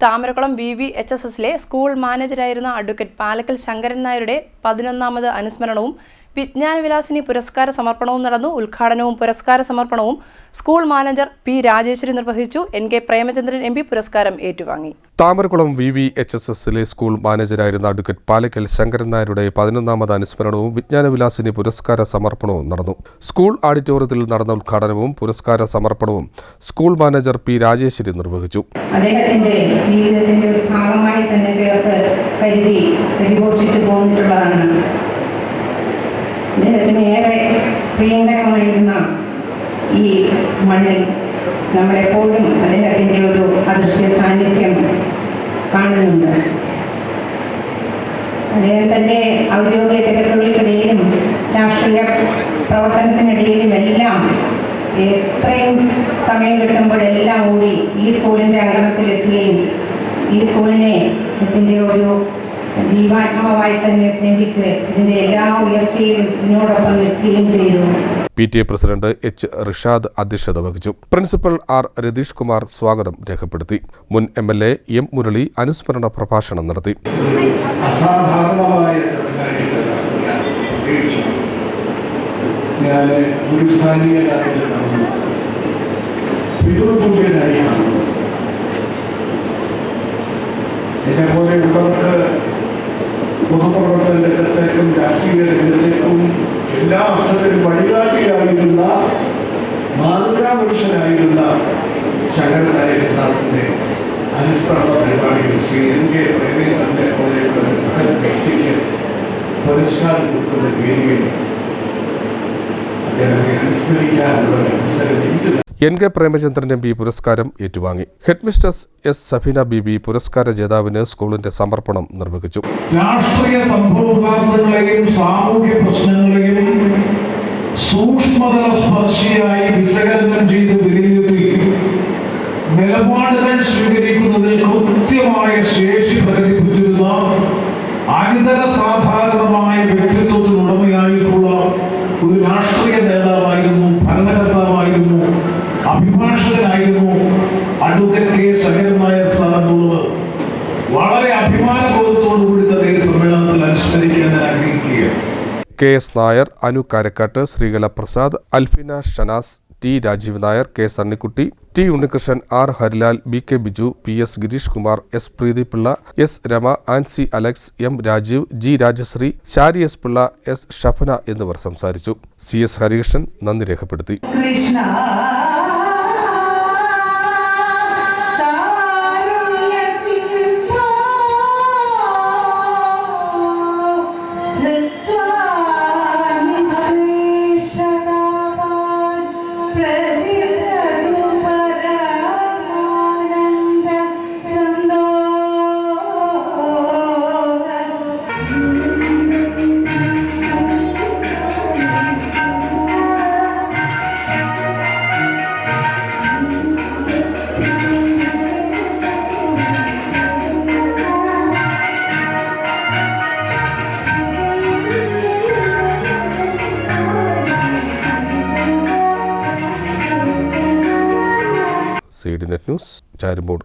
Thamarakulam V V H S എസിലെ school മാനേജരായിരുന്ന advocate Palakkal Sankaran നായരുടെ പതിനൊന്നാമത് അനുസ്മരണവും വിജ്ഞാനവിലാസിനി പുരസ്കാര സമർപ്പണവും നടന്നു. ഉദ്ഘാടനവും പുരസ്കാര സമർപ്പണവും സ്കൂൾ മാനേജർ പി രാജേശ്വരി നിർവഹിച്ചു. N K Premachandran M P പുരസ്കാരം ഏറ്റുവാങ്ങി. Thamarakulam V V H S എസിലെ സ്കൂൾ മാനേജരായിരുന്ന അഡ്വക്കേറ്റ് പാലക്കൽ ശങ്കരൻ നായരുടെ പതിനൊന്നാമത് അനുസ്മരണവും വിജ്ഞാനവിലാസിനി പുരസ്കാര സമർപ്പണവും നടന്നു. സ്കൂൾ ഓഡിറ്റോറിയത്തിൽ നടന്ന ഉദ്ഘാടനവും പുരസ്കാര സമർപ്പണവും സ്കൂൾ മാനേജർ പി രാജേശ്വരി നിർവഹിച്ചു. അദ്ദേഹത്തിന്റെ ജീവിതത്തിന്റെ ഭാഗമായി തന്നെ ചേർത്ത് കരുതി പരിപോഷിച്ചു പോന്നിട്ടുള്ളതാണ്. പ്രിയങ്കരമായിരുന്ന ഈ മണ്ണിൽ നമ്മളെപ്പോഴും അദ്ദേഹത്തിന്റെ ഒരു അദൃശ്യ സാന്നിധ്യം കാണുന്നുണ്ട്. അദ്ദേഹം തന്നെ ഔദ്യോഗിക തിരക്കുകൾക്കിടയിലും രാഷ്ട്രീയ പ്രവർത്തനത്തിനിടയിലും എല്ലാം എത്രയും സമയം കിട്ടുമ്പോഴെല്ലാം കൂടി ഈ സ്കൂളിന്റെ അങ്കണത്തിലെത്തുകയും ഈ സ്കൂളിനെ ഇതിന്റെ ഒരു ജീവാത്മാവായി തന്നെ സ്നേഹിച്ച് ഇതിന്റെ എല്ലാ ഉയർച്ചയിലും ഇതിനോടൊപ്പം നിൽക്കുകയും ചെയ്തു P T A president H Rishad അധ്യക്ഷത വഹിച്ചു. പ്രിൻസിപ്പൽ ആർ രതീഷ് കുമാർ സ്വാഗതം രേഖപ്പെടുത്തി. മുൻ M L A M Murali അനുസ്മരണ പ്രഭാഷണം നടത്തി. ഞാൻ പിതൃതുല്യനായി എന്നെ പോലെയുള്ളവർക്ക് പൊതുപ്രവർത്തന രംഗത്തേക്കും രാഷ്ട്രീയ രംഗത്തേക്കും എല്ലാ അർത്ഥത്തിലും വഴികാട്ടിയായിരുന്ന മാതൃകാ പുരുഷനായിരുന്ന ശങ്കരനായക സാറിന്റെ അനുസ്മരണ പരിപാടിയിൽ ശ്രീ എൻ കെ പ്രേമേന്ദ്രന്റെ പോലെയുള്ള വ്യക്തിക്ക് പുരസ്കാരം കൊടുക്കുന്ന വേദിയിൽ അദ്ദേഹത്തെ അനുസ്മരിക്കാനുള്ള അവസരം എനിക്ക് N K Premachandran M P പുരസ്കാരം ഏറ്റുവാങ്ങി. ഹെഡ്മിസ്റ്റസ് എസ് സഫീന ബിബി പുരസ്കാര ജേതാവിന് സ്കൂളിന്റെ സമർപ്പണം നിർവഹിച്ചു. രാഷ്ട്രീയ സംഭവവികാസങ്ങളെയും സാമൂഹ്യ പ്രശ്നങ്ങളെയും സൂക്ഷ്മതല സ്പർശിയായി വിശകലനം ചെയ്ത് വിലയിരുത്തി നിലപാടുകൾ സ്വീകരിക്കുന്നതിൽ കൃത്യമായ ശേഷി പ്രകടിപ്പിച്ചിരുന്ന അനിതര സാധാരണമായ വ്യക്തിത്വത്തിനുടമയായിട്ടുള്ള ഒരു രാഷ്ട്രീയ നേതാവായിരുന്നു ഭരണകർത്താവായിരുന്നു അഭിഭാഷകനായിരുന്നു advocate K Sankaran Nair sir എന്നുള്ളത് വളരെ അഭിമാനബോധത്തോടു കൂടി തന്നെ ഈ K S Nair Anu Karakkat Sreekala Prasad Alfina Shanas T Rajeev Nair K Sunnykutty T Unnikrishnan R Harilal B K Biju P S Gireesh Kumar S Preethipillai S Rama Ancy Alex M Rajeev G Rajasree Shari S Pillai S Shafna എന്നിവർ സംസാരിച്ചു. C S Harikrishnan നന്ദി രേഖപ്പെടുത്തി. pray. C D net news Charumbod.